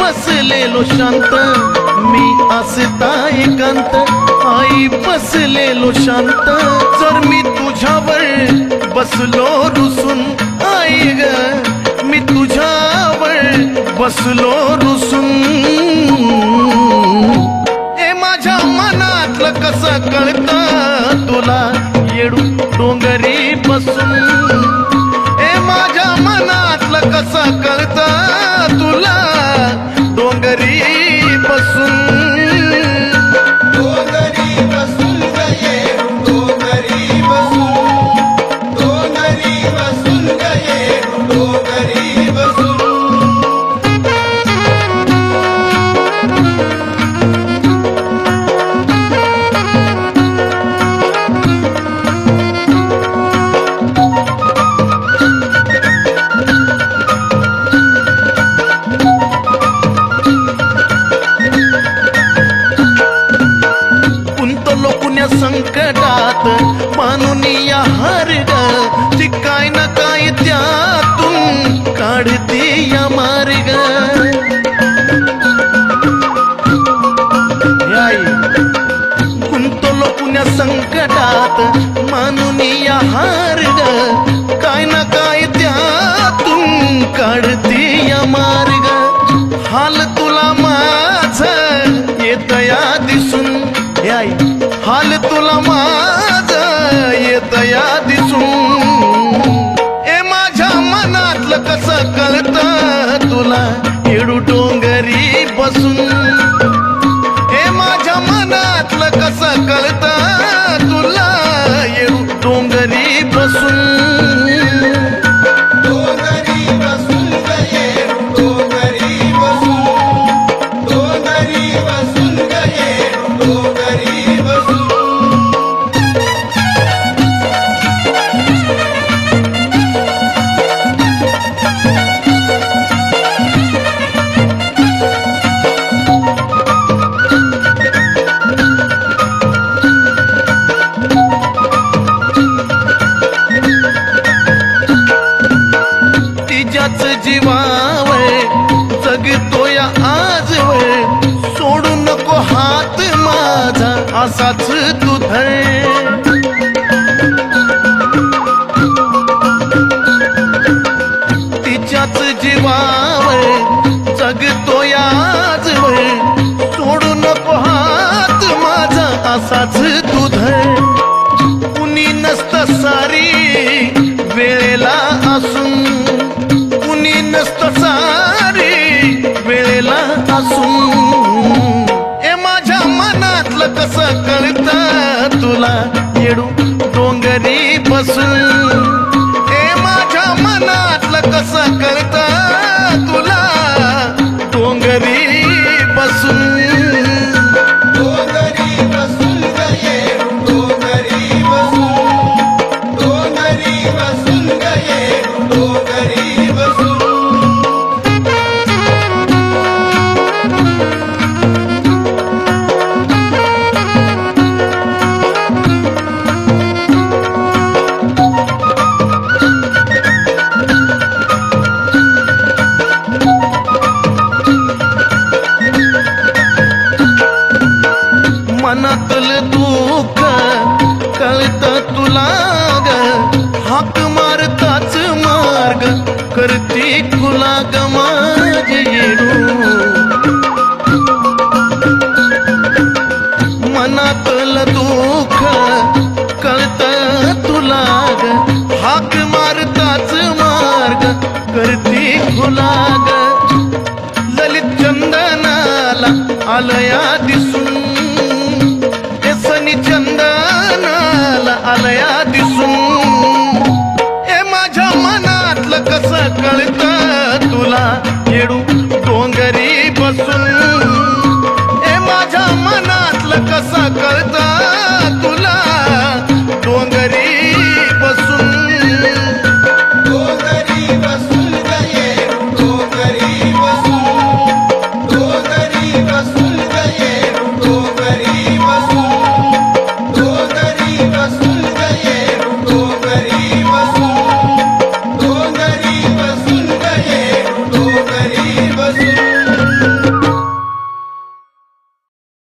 बसलेलो शांत. मी असता एकांत आई बसलेलो शांत. जर मी तुझ्यावर बसलो रुसून आई ग मी तुझ्यावर बसलो रुसून. हे माझ्या मनातलं कसं कळतं तुला? येडू डोंगरी बसून. मनातलं मानून या हार ग ती काय ना काय त्यातून काढते या मार्ग. गुंतलो पुण्या संकटात मानून या हार ग काय ना काय त्यातून काढते या मार्ग. हाल तुला माझ येत त्यातलं कसं कळतं? जीवावर जगतोय आज सोडू नको हात माझा असाच तू धर कुणी नसत सारी वेळेला असून. कुणी नसत सारी वेळेला असून. करती खुलाग ललित चंदनाला आलया दिसून. हे सनी चंदनाला आलया दिसून. हे माझ्या मनातलं कसं कळत तुला? येडू डोंगरी बसून. हे माझ्या मनातलं कसं कळतं